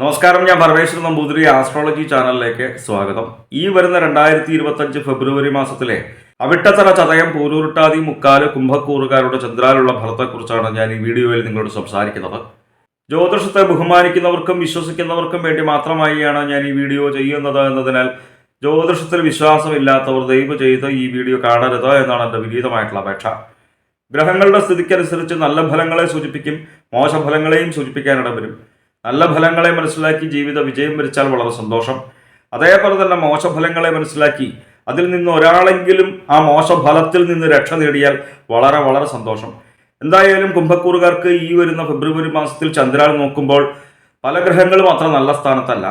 നമസ്കാരം ഞാൻ പരമേശ്വരൻ നമ്പൂതിരി ആസ്ട്രോളജി ചാനലിലേക്ക് സ്വാഗതം. ഈ വരുന്ന രണ്ടായിരത്തി ഇരുപത്തഞ്ച് ഫെബ്രുവരി മാസത്തിലെ അവിട്ടത്തറ ചതയം പൂരൂരുട്ടാതി മുക്കാൽ കുംഭക്കൂറുകാരുടെ ചന്ദ്രാലുള്ള ഫലത്തെക്കുറിച്ചാണ് ഞാൻ ഈ വീഡിയോയിൽ നിങ്ങളോട് സംസാരിക്കുന്നത്. ജ്യോതിഷത്തെ ബഹുമാനിക്കുന്നവർക്കും വിശ്വസിക്കുന്നവർക്കും വേണ്ടി മാത്രമായിയാണ് ഞാൻ ഈ വീഡിയോ ചെയ്യുന്നത് എന്നതിനാൽ ജ്യോതിഷത്തിൽ വിശ്വാസമില്ലാത്തവർ ദയവ് ചെയ്ത് ഈ വീഡിയോ കാണരുത് എന്നാണ് എന്റെ വിനീതമായിട്ടുള്ള അപേക്ഷ. ഗ്രഹങ്ങളുടെ സ്ഥിതിക്കനുസരിച്ച് നല്ല ഫലങ്ങളെ സൂചിപ്പിക്കും മോശഫലങ്ങളെയും സൂചിപ്പിക്കാനിട വരും നല്ല ഫലങ്ങളെ മനസ്സിലാക്കി ജീവിത വിജയം വരിച്ചാൽ വളരെ സന്തോഷം. അതേപോലെ തന്നെ മോശഫലങ്ങളെ മനസ്സിലാക്കി അതിൽ നിന്ന് ഒരാളെങ്കിലും ആ മോശഫലത്തിൽ നിന്ന് രക്ഷ നേടിയാൽ വളരെ വളരെ സന്തോഷം. എന്തായാലും കുംഭക്കൂറുകാർക്ക് ഈ വരുന്ന ഫെബ്രുവരി മാസത്തിൽ ചന്ദ്രാൽ നോക്കുമ്പോൾ പല ഗ്രഹങ്ങളും അത്ര നല്ല സ്ഥാനത്തല്ല.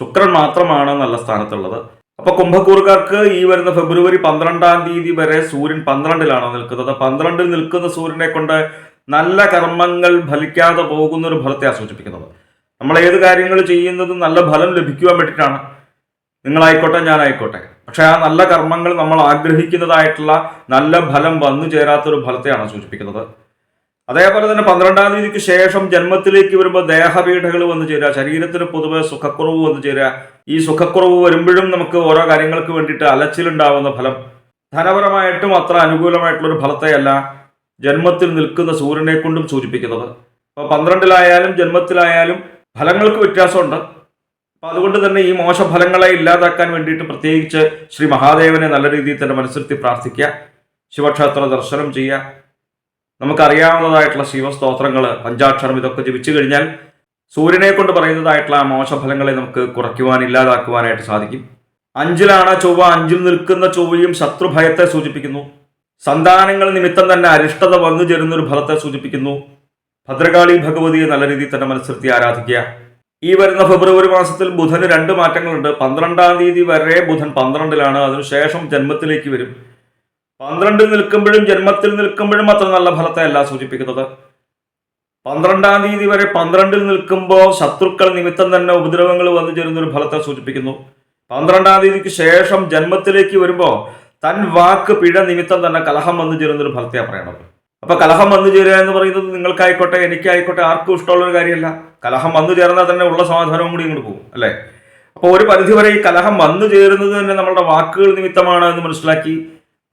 ശുക്രൻ മാത്രമാണ് നല്ല സ്ഥാനത്തുള്ളത്. അപ്പോൾ കുംഭക്കൂറുകാർക്ക് ഈ വരുന്ന ഫെബ്രുവരി പന്ത്രണ്ടാം തീയതി വരെ സൂര്യൻ പന്ത്രണ്ടിലാണ് നിൽക്കുന്നത്. പന്ത്രണ്ടിൽ നിൽക്കുന്ന സൂര്യനെ കൊണ്ട് നല്ല കർമ്മങ്ങൾ ഫലിക്കാതെ പോകുന്ന ഒരു ഫലത്തെയാണ് സൂചിപ്പിക്കുന്നത് നമ്മൾ ഏത് കാര്യങ്ങൾ ചെയ്യുന്നതും നല്ല ഫലം ലഭിക്കുവാൻ വേണ്ടിയിട്ടാണ്. നിങ്ങളായിക്കോട്ടെ ഞാനായിക്കോട്ടെ. പക്ഷെ ആ നല്ല കർമ്മങ്ങൾ നമ്മൾ ആഗ്രഹിക്കുന്നതായിട്ടുള്ള നല്ല ഫലം വന്നു ചേരാത്തൊരു ഫലത്തെയാണ് സൂചിപ്പിക്കുന്നത്. അതേപോലെ തന്നെ പന്ത്രണ്ടാം തീയതിക്ക് ശേഷം ജന്മത്തിലേക്ക് വരുമ്പോൾ ദേഹപീഠകൾ വന്നു ചേരുക ശരീരത്തിന് പൊതുവെ സുഖക്കുറവ് വന്നു ചേരുക. ഈ സുഖക്കുറവ് വരുമ്പോഴും നമുക്ക് ഓരോ കാര്യങ്ങൾക്ക് വേണ്ടിയിട്ട് അലച്ചിലുണ്ടാവുന്ന ഫലം. ധനപരമായിട്ടും അത്ര അനുകൂലമായിട്ടുള്ളൊരു ഫലത്തെയല്ല ജന്മത്തിൽ നിൽക്കുന്ന സൂര്യനെ കൊണ്ടും സൂചിപ്പിക്കുന്നത്. അപ്പോൾ പന്ത്രണ്ടിലായാലും ജന്മത്തിലായാലും ഫലങ്ങൾക്ക് വ്യത്യാസമുണ്ട്. അപ്പം അതുകൊണ്ട് തന്നെ ഈ മോശഫലങ്ങളെ ഇല്ലാതാക്കാൻ വേണ്ടിയിട്ട് പ്രത്യേകിച്ച് ശ്രീ മഹാദേവനെ നല്ല രീതിയിൽ തന്നെ മനസ്സിരുത്തി പ്രാർത്ഥിക്കുക ശിവക്ഷേത്ര ദർശനം ചെയ്യുക. നമുക്കറിയാവുന്നതായിട്ടുള്ള ശിവസ്തോത്രങ്ങൾ പഞ്ചാക്ഷരം ഇതൊക്കെ ജപിച്ചു കഴിഞ്ഞാൽ സൂര്യനെ കൊണ്ട് പറയുന്നതായിട്ടുള്ള ആ മോശഫലങ്ങളെ നമുക്ക് കുറയ്ക്കുവാൻ ഇല്ലാതാക്കുവാനായിട്ട് സാധിക്കും. അഞ്ചിലാണ് ചൊവ്വ അഞ്ചിൽ നിൽക്കുന്ന ചൊവ്വയും ശത്രുഭയത്തെ സൂചിപ്പിക്കുന്നു. സന്താനങ്ങൾ നിമിത്തം തന്നെ അരിഷ്ടത വന്നു ചേരുന്ന ഒരു ഫലത്തെ സൂചിപ്പിക്കുന്നു. ഭദ്രകാളി ഭഗവതിയെ നല്ല രീതിയിൽ തന്നെ മനസ്സിരുത്തി ആരാധിക്കുക. ഈ വരുന്ന ഫെബ്രുവരി മാസത്തിൽ ബുധന് രണ്ട് മാറ്റങ്ങളുണ്ട്. പന്ത്രണ്ടാം തീയതി വരെ ബുധൻ പന്ത്രണ്ടിലാണ്. അതിനുശേഷം ജന്മത്തിലേക്ക് വരും. പന്ത്രണ്ടിൽ നിൽക്കുമ്പോഴും ജന്മത്തിൽ നിൽക്കുമ്പോഴും അത്ര നല്ല ഫലത്തെ അല്ല സൂചിപ്പിക്കുന്നത്. പന്ത്രണ്ടാം തീയതി വരെ പന്ത്രണ്ടിൽ നിൽക്കുമ്പോൾ ശത്രുക്കൾ നിമിത്തം തന്നെ ഉപദ്രവങ്ങൾ വന്നു ചേരുന്ന ഒരു ഫലത്തെ സൂചിപ്പിക്കുന്നു. പന്ത്രണ്ടാം തീയതിക്ക് ശേഷം ജന്മത്തിലേക്ക് വരുമ്പോൾ തൻ വാക്ക് പിഴ നിമിത്തം തന്നെ കലഹം വന്നു ചേരുന്ന ഒരു ഫലത്തെയാണ് പറയണത് അപ്പൊ കലഹം വന്നു ചേരുക എന്ന് പറയുന്നത് നിങ്ങൾക്കായിക്കോട്ടെ എനിക്കായിക്കോട്ടെ ആർക്കും ഇഷ്ടമുള്ള ഒരു കാര്യമല്ല. കലഹം വന്നു ചേർന്നാൽ തന്നെ ഉള്ള സമാധാനവും കൂടി ഇങ്ങോട്ട് പോകും അല്ലേ? അപ്പോൾ ഒരു പരിധി വരെ ഈ കലഹം വന്നു ചേരുന്നത് തന്നെ നമ്മളുടെ വാക്കുകൾ നിമിത്തമാണ് എന്ന് മനസ്സിലാക്കി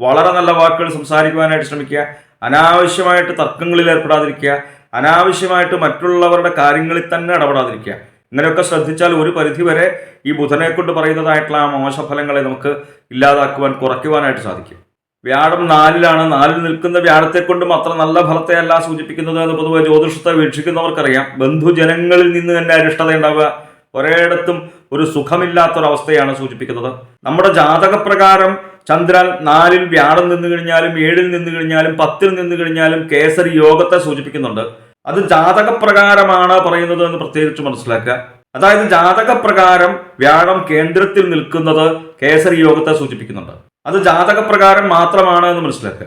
വളരെ നല്ല വാക്കുകൾ സംസാരിക്കുവാനായിട്ട് ശ്രമിക്കുക. അനാവശ്യമായിട്ട് തർക്കങ്ങളിൽ ഏർപ്പെടാതിരിക്കുക. അനാവശ്യമായിട്ട് മറ്റുള്ളവരുടെ കാര്യങ്ങളിൽ തന്നെ ഇടപെടാതിരിക്കുക. ഇങ്ങനെയൊക്കെ ശ്രദ്ധിച്ചാൽ ഒരു പരിധി വരെ ഈ ബുധനെ കൊണ്ട് പറയുന്നതായിട്ടുള്ള ആ മോശഫലങ്ങളെ നമുക്ക് ഇല്ലാതാക്കുവാൻ കുറയ്ക്കുവാനായിട്ട് സാധിക്കും. വ്യാഴം നാലിലാണ്. നാലിൽ നിൽക്കുന്ന വ്യാഴത്തെ കൊണ്ട് അത്ര നല്ല ഫലത്തെ അല്ല സൂചിപ്പിക്കുന്നത് എന്ന് പൊതുവെ ജ്യോതിഷത്തെ വീക്ഷിക്കുന്നവർക്കറിയാം. ബന്ധുജനങ്ങളിൽ നിന്ന് തന്നെ അരിഷ്ടത ഉണ്ടാവുക. ഒരേയിടത്തും ഒരു സുഖമില്ലാത്തൊരവസ്ഥയാണ് സൂചിപ്പിക്കുന്നത്. നമ്മുടെ ജാതകപ്രകാരം ചന്ദ്രൻ നാലിൽ വ്യാഴം നിന്ന് കഴിഞ്ഞാലും ഏഴിൽ നിന്ന് കഴിഞ്ഞാലും പത്തിൽ നിന്ന് കഴിഞ്ഞാലും കേസരി യോഗത്തെ സൂചിപ്പിക്കുന്നുണ്ട്. അത് ജാതകപ്രകാരമാണ് പറയുന്നത് എന്ന് പ്രത്യേകിച്ച് മനസ്സിലാക്കുക. അതായത് ജാതകപ്രകാരം വ്യാഴം കേന്ദ്രത്തിൽ നിൽക്കുന്നത് കേസരി യോഗത്തെ സൂചിപ്പിക്കുന്നുണ്ട്. അത് ജാതകപ്രകാരം മാത്രമാണ് എന്ന് മനസ്സിലാക്കുക.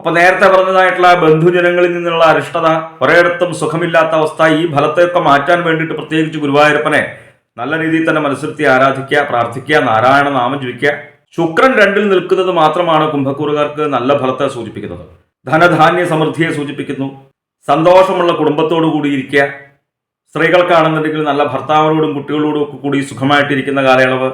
അപ്പൊ നേരത്തെ പറഞ്ഞതായിട്ടുള്ള ബന്ധുജനങ്ങളിൽ നിന്നുള്ള അരിഷ്ടത ഒരിടത്തും സുഖമില്ലാത്ത അവസ്ഥ ഈ ഫലത്തെയൊക്കെ മാറ്റാൻ വേണ്ടിയിട്ട് പ്രത്യേകിച്ച് ഗുരുവായൂരപ്പനെ നല്ല രീതിയിൽ തന്നെ മനസ്സിലത്തി ആരാധിക്കുക പ്രാർത്ഥിക്കുക നാരായണ നാമം ജപിക്കുക. ശുക്രൻ രണ്ടിൽ നിൽക്കുന്നത് മാത്രമാണ് കുംഭക്കൂറുകാർക്ക് നല്ല ഫലത്തെ സൂചിപ്പിക്കുന്നത്. ധനധാന്യ സമൃദ്ധിയെ സൂചിപ്പിക്കുന്നു. സന്തോഷമുള്ള കുടുംബത്തോടു കൂടിയിരിക്കുക സ്ത്രീകൾക്കാണെന്നുണ്ടെങ്കിൽ നല്ല ഭർത്താവിനോടും കുട്ടികളോടും ഒക്കെ കൂടി സുഖമായിട്ടിരിക്കുന്ന കാലയളവ്.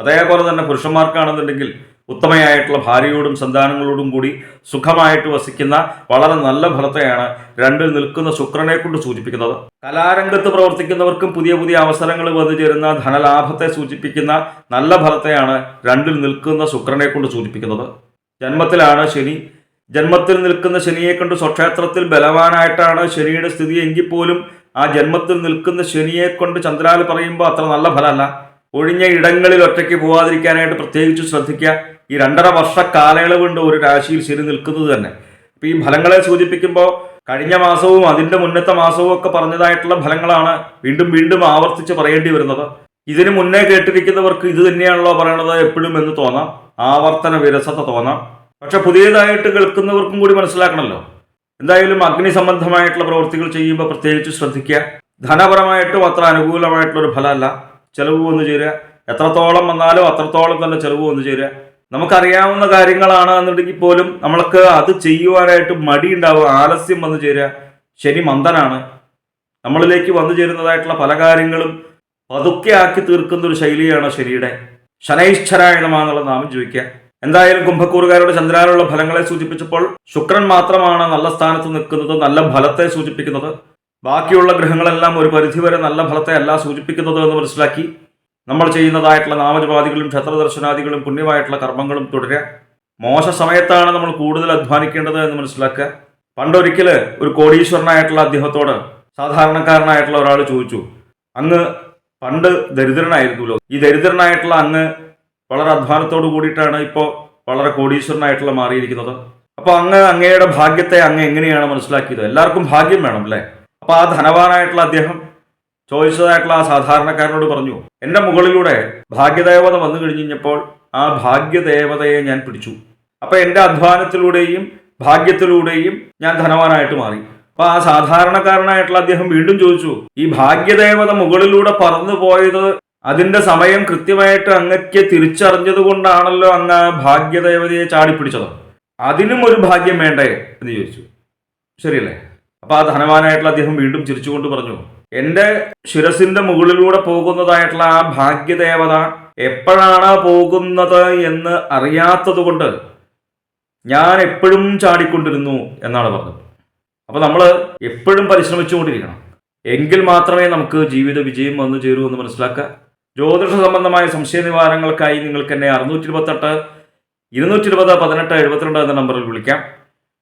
അതേപോലെ തന്നെ പുരുഷന്മാർക്കാണെന്നുണ്ടെങ്കിൽ ഉത്തമയായിട്ടുള്ള ഭാര്യയോടും സന്താനങ്ങളോടും കൂടി സുഖമായിട്ട് വസിക്കുന്ന വളരെ നല്ല ഫലത്തെയാണ് രണ്ടിൽ നിൽക്കുന്ന ശുക്രനെ കൊണ്ട് സൂചിപ്പിക്കുന്നത്. കലാരംഗത്ത് പ്രവർത്തിക്കുന്നവർക്കും പുതിയ പുതിയ അവസരങ്ങൾ വന്നു ചേരുന്ന ധനലാഭത്തെ സൂചിപ്പിക്കുന്ന നല്ല ഫലത്തെയാണ് രണ്ടിൽ നിൽക്കുന്ന ശുക്രനെ കൊണ്ട് സൂചിപ്പിക്കുന്നത്. ജന്മത്തിലാണ് ശനി. ജന്മത്തിൽ നിൽക്കുന്ന ശനിയെ കൊണ്ട് സ്വക്ഷേത്രത്തിൽ ബലവാനായിട്ടാണ് ശനിയുടെ സ്ഥിതി എങ്കിൽ പോലും ആ ജന്മത്തിൽ നിൽക്കുന്ന ശനിയെ കൊണ്ട് ചന്ദ്രാൽ പറയുമ്പോൾ അത്ര നല്ല ഫലമല്ല. ഒഴിഞ്ഞ ഇടങ്ങളിൽ ഒറ്റയ്ക്ക് പോവാതിരിക്കാനായിട്ട് പ്രത്യേകിച്ച് ശ്രദ്ധിക്കുക. ഈ രണ്ടര വർഷ കാലയളവുണ്ട് ഒരു രാശിയിൽ ശരി നിൽക്കുന്നത് തന്നെ. ഈ ഫലങ്ങളെ സൂചിപ്പിക്കുമ്പോൾ കഴിഞ്ഞ മാസവും അതിന്റെ മുന്നത്തെ മാസവും ഒക്കെ പറഞ്ഞതായിട്ടുള്ള ഫലങ്ങളാണ് വീണ്ടും വീണ്ടും ആവർത്തിച്ച് പറയേണ്ടി വരുന്നത്. ഇതിനു മുന്നേ കേട്ടിരിക്കുന്നവർക്ക് ഇത് തന്നെയാണല്ലോ പറയണത് എപ്പോഴും എന്ന് തോന്നാം. ആവർത്തന വിരസത തോന്നാം. പക്ഷെ പുതിയതായിട്ട് കേൾക്കുന്നവർക്കും കൂടി മനസ്സിലാക്കണമല്ലോ എന്തായാലും അഗ്നി സംബന്ധമായിട്ടുള്ള പ്രവൃത്തികൾ ചെയ്യുമ്പോൾ പ്രത്യേകിച്ച് ശ്രദ്ധിക്കുക. ധനപരമായിട്ടും അത്ര അനുകൂലമായിട്ടുള്ള ഒരു ഫലമല്ല. ചെലവ് വന്നു ചേരുക. എത്രത്തോളം വന്നാലും അത്രത്തോളം തന്നെ ചിലവ് വന്നു ചേരുക. നമുക്കറിയാവുന്ന കാര്യങ്ങളാണ് എന്നുണ്ടെങ്കിൽ പോലും നമ്മൾക്ക് അത് ചെയ്യുവാനായിട്ട് മടി ഉണ്ടാവുക ആലസ്യം വന്നു ചേരുക. ശനി മന്ദനാണ്. നമ്മളിലേക്ക് വന്നു ചേരുന്നതായിട്ടുള്ള പല കാര്യങ്ങളും പതുക്കെ ആക്കി തീർക്കുന്ന ഒരു ശൈലിയാണ് ശരിയുടെ ശനൈശ്വരായ നമാന്നുള്ള നാമം ചോദിക്കുക എന്തായാലും കുംഭക്കൂറുകാരുടെ ചന്ദ്രാനുള്ള ഫലങ്ങളെ സൂചിപ്പിച്ചപ്പോൾ ശുക്രൻ മാത്രമാണ് നല്ല സ്ഥാനത്ത് നിൽക്കുന്നത് നല്ല ഫലത്തെ സൂചിപ്പിക്കുന്നത്. ബാക്കിയുള്ള ഗ്രഹങ്ങളെല്ലാം ഒരു പരിധിവരെ നല്ല ഫലത്തെ അല്ല സൂചിപ്പിക്കുന്നത് എന്ന് മനസ്സിലാക്കി നമ്മൾ ചെയ്യുന്നതായിട്ടുള്ള നാമജപാദികളും ക്ഷത്രദർശനാദികളും പുണ്യമായിട്ടുള്ള കർമ്മങ്ങളും തുടരുക മോശ സമയത്താണ് നമ്മൾ കൂടുതൽ അധ്വാനിക്കേണ്ടത് എന്ന് മനസ്സിലാക്കുക. പണ്ടൊരിക്കൽ ഒരു കോടീശ്വരനായിട്ടുള്ള അദ്ദേഹത്തോട് സാധാരണക്കാരനായിട്ടുള്ള ഒരാൾ ചോദിച്ചു അങ്ങ് പണ്ട് ദരിദ്രനായിരുന്നുല്ലോ. ഈ ദരിദ്രനായിട്ടുള്ള അങ്ങ് വളരെ അധ്വാനത്തോട് കൂടിയിട്ടാണ് ഇപ്പോൾ വളരെ കോടീശ്വരനായിട്ടുള്ള മാറിയിരിക്കുന്നത്? അപ്പോൾ അങ്ങ് അങ്ങയുടെ ഭാഗ്യത്തെ അങ്ങ് എങ്ങനെയാണ് മനസ്സിലാക്കിയത്? എല്ലാവർക്കും ഭാഗ്യം വേണം അല്ലേ? അപ്പോൾ ആ ധനവാനായിട്ടുള്ള അദ്ദേഹം ചോദിച്ചതായിട്ടുള്ള ആ സാധാരണക്കാരനോട് പറഞ്ഞു എന്റെ മുകളിലൂടെ ഭാഗ്യദേവത വന്നു കഴിഞ്ഞപ്പോൾ ആ ഭാഗ്യദേവതയെ ഞാൻ പിടിച്ചു. അപ്പൊ എന്റെ അധ്വാനത്തിലൂടെയും ഭാഗ്യത്തിലൂടെയും ഞാൻ ധനവാനായിട്ട് മാറി. അപ്പൊ ആ സാധാരണക്കാരനായിട്ടുള്ള അദ്ദേഹം വീണ്ടും ചോദിച്ചു ഈ ഭാഗ്യദേവത മുകളിലൂടെ പറന്നു പോയത് അതിന്റെ സമയം കൃത്യമായിട്ട് അങ്ങക്ക് തിരിച്ചറിഞ്ഞത് കൊണ്ടാണല്ലോ അങ്ങ് ഭാഗ്യദേവതയെ ചാടിപ്പിടിച്ചത്? അതിനും ഒരു ഭാഗ്യം വേണ്ടേ? എന്ന് ചോദിച്ചു. ശരിയല്ലേ? അപ്പൊ ആ ധനവാനായിട്ടുള്ള അദ്ദേഹം വീണ്ടും ചിരിച്ചുകൊണ്ട് പറഞ്ഞു എന്റെ ശിരസിന്റെ മുകളിലൂടെ പോകുന്നതായിട്ടുള്ള ആ ഭാഗ്യദേവത എപ്പോഴാണ് പോകുന്നത് എന്ന് അറിയാത്തത് കൊണ്ട് ഞാൻ എപ്പോഴും ചാടിക്കൊണ്ടിരുന്നു എന്നാണ് പറഞ്ഞത്. അപ്പൊ നമ്മൾ എപ്പോഴും പരിശ്രമിച്ചുകൊണ്ടിരിക്കണം. എങ്കിൽ മാത്രമേ നമുക്ക് ജീവിത വിജയം വന്നു ചേരൂ എന്ന് മനസ്സിലാക്കുക. ജ്യോതിഷ സംബന്ധമായ സംശയ നിവാരണങ്ങൾക്കായി നിങ്ങൾക്ക് എന്നെ അറുന്നൂറ്റി ഇരുപത്തെട്ട് ഇരുന്നൂറ്റി ഇരുപത് പതിനെട്ട് എഴുപത്തിരണ്ട് എന്ന നമ്പറിൽ വിളിക്കാം.